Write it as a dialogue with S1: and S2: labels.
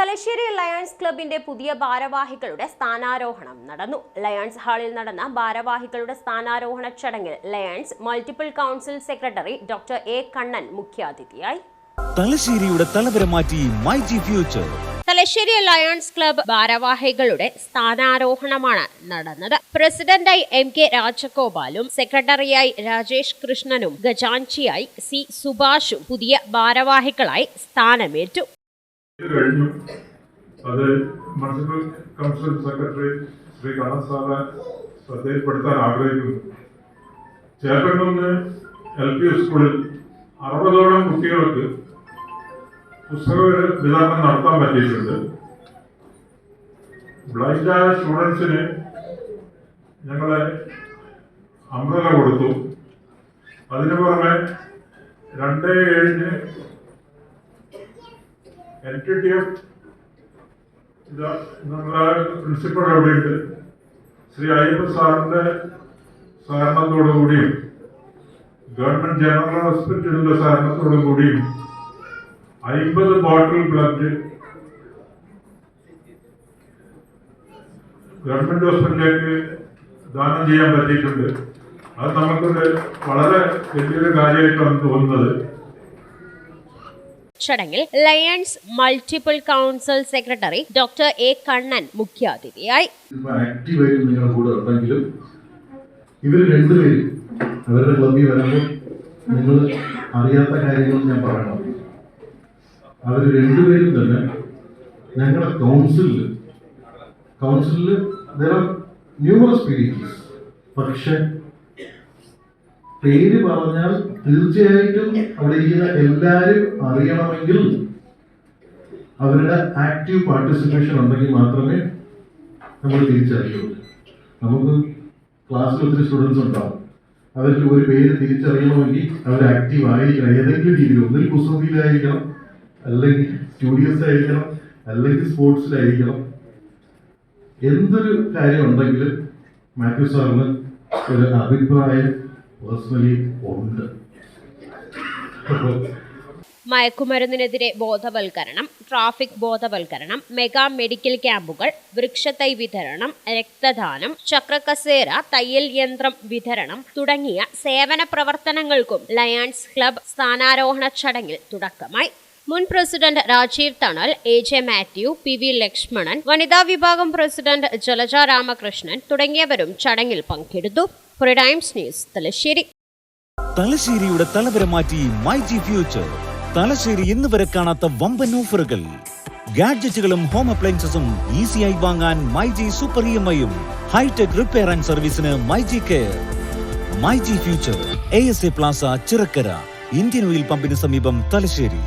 S1: Thalassery lions ക്ലബിന്റെ പുതിയ ഭാരവാഹികളുടെ സ്ഥാനാരോഹണം നടന്നു. ലയൺസ് ഹാളിൽ നടന്ന ഭാരവാഹികളുടെ സ്ഥാനാരോഹണ ചടങ്ങിൽ Lions multiple council secretary doctor A Kannan മുഖ്യാതിഥിയായി.
S2: തലശ്ശേരിയുടെ തലവര മാറ്റി My G future.
S1: Thalassery Lions club ഭാരവാഹികളുടെ സ്ഥാനാരോഹണമാണ് നടന്നത്. പ്രസിഡന്റായി എം കെ രാജഗോപാലും സെക്രട്ടറിയായി രാജേഷ് കൃഷ്ണനും ഖജാൻചിയായി സി സുഭാഷും പുതിയ ഭാരവാഹികളായി സ്ഥാനമേറ്റു.
S3: കഴിഞ്ഞു. അത് municipal council secretary Shri Kannan സാറെ ശ്രദ്ധയിൽപ്പെടുത്താൻ ആഗ്രഹിക്കുന്നു. ചേർപ്പന്നൂന്ന് എൽ പി സ്കൂളിൽ അറുപതോളം കുട്ടികൾക്ക് പുസ്തക വിതരണം നടത്താൻ പറ്റിയിട്ടുണ്ട്. ബ്ലൈൻഡായ സ്റ്റുഡൻസിന് ഞങ്ങൾ അമൃത കൊടുത്തു. അതിനു പുറമെ രണ്ട് ഏഴിന് എൻ ടി ടി എഫ് എവിടെയുണ്ട് ശ്രീ അയ്യപ്പ സാറിന്റെ സഹകരണത്തോടു കൂടിയും ഗവൺമെന്റ് ജനറൽ ഹോസ്പിറ്റലിന്റെ സഹകരണത്തോടു കൂടിയും അയ്മ്പത് ബോട്ടിൽ ബ്ലഡ് ഗവൺമെന്റ് ഹോസ്പിറ്റലിലേക്ക് ദാനം ചെയ്യാൻ പറ്റിയിട്ടുണ്ട്. അത് നമുക്കൊരു വളരെ വലിയൊരു കാര്യമായിട്ടാണ് തോന്നുന്നത്.
S1: ചടങ്ങിൽ Lions multiple council secretary doctor A Kannan മുഖ്യാതിഥിയായി.
S4: ഇവർ അറിയാത്ത കാര്യങ്ങൾ ഞാൻ പറയണം. അവർ രണ്ടുപേരും തന്നെ ഞങ്ങളുടെ കൗൺസിലിൽ കൗൺസിലിൽ ന്യൂമറസ് പീരീഡ്സ് പക്ഷെ പേര് പറഞ്ഞാൽ തീർച്ചയായിട്ടും അവിടെ ഇരിക്കുന്ന എല്ലാവരും അറിയണമെങ്കിൽ അവരുടെ ആക്റ്റീവ് പാർട്ടിസിപ്പേഷൻ ഉണ്ടെങ്കിൽ മാത്രമേ നമ്മൾ തിരിച്ചറിയുള്ളൂ നമുക്ക് ക്ലാസ്സിൽ ഒത്തിരി സ്റ്റുഡൻസ് ഉണ്ടാവും. അവരിൽ ഒരു പേര് തിരിച്ചറിയണമെങ്കിൽ അവർ ആക്റ്റീവ് ആയിരിക്കണം. ഏതെങ്കിലും രീതിയിൽ ഒന്നിൽ കുസൃതിയിലായിരിക്കണം അല്ലെങ്കിൽ സ്റ്റുഡിയോസ് ആയിരിക്കണം അല്ലെങ്കിൽ സ്പോർട്സിലായിരിക്കണം എന്തൊരു കാര്യം ഉണ്ടെങ്കിലും മാത്യു സാറിന് ഒരു അഭിപ്രായം പേഴ്സണലി ഉണ്ട്.
S1: മയക്കുമരുന്നിനെതിരെ ബോധവൽക്കരണം ട്രാഫിക് ബോധവൽക്കരണം മെഗാ മെഡിക്കൽ ക്യാമ്പുകൾ വൃക്ഷത്തൈ വിതരണം രക്തദാനം ചക്രക്കസേര തയ്യൽ യന്ത്രം വിതരണം തുടങ്ങിയ സേവന പ്രവർത്തനങ്ങൾക്കും ലയൺസ് ക്ലബ് സ്ഥാനാരോഹണ ചടങ്ങിൽ തുടക്കമായി. മുൻ president Rajeev Thanal A J Mathew P V Lakshmanan വനിതാ വിഭാഗം പ്രസിഡന്റ് ജലജ രാമകൃഷ്ണൻ തുടങ്ങിയവരും ചടങ്ങിൽ പങ്കെടുത്തു. ന്യൂസ് തലശ്ശേരി.
S2: തലശ്ശേരിയുടെ തലവര മാറ്റി മൈ ജി ഫ്യൂച്ചർ തലശ്ശേരി ഇന്ന് വരെ കാണാത്ത വമ്പൻ ഓഫറുകൾ. ഗാഡ്ജറ്റുകളും ഹോം അപ്ലയൻസസും ഈസിയായി വാങ്ങാൻ My G super E M ഐയും ഹൈടെക് റിപ്പയർ ആൻഡ് സർവീസിന് My G care My G future A S A plaza Chirakkara Indian oil പമ്പിന് സമീപം തലശ്ശേരി.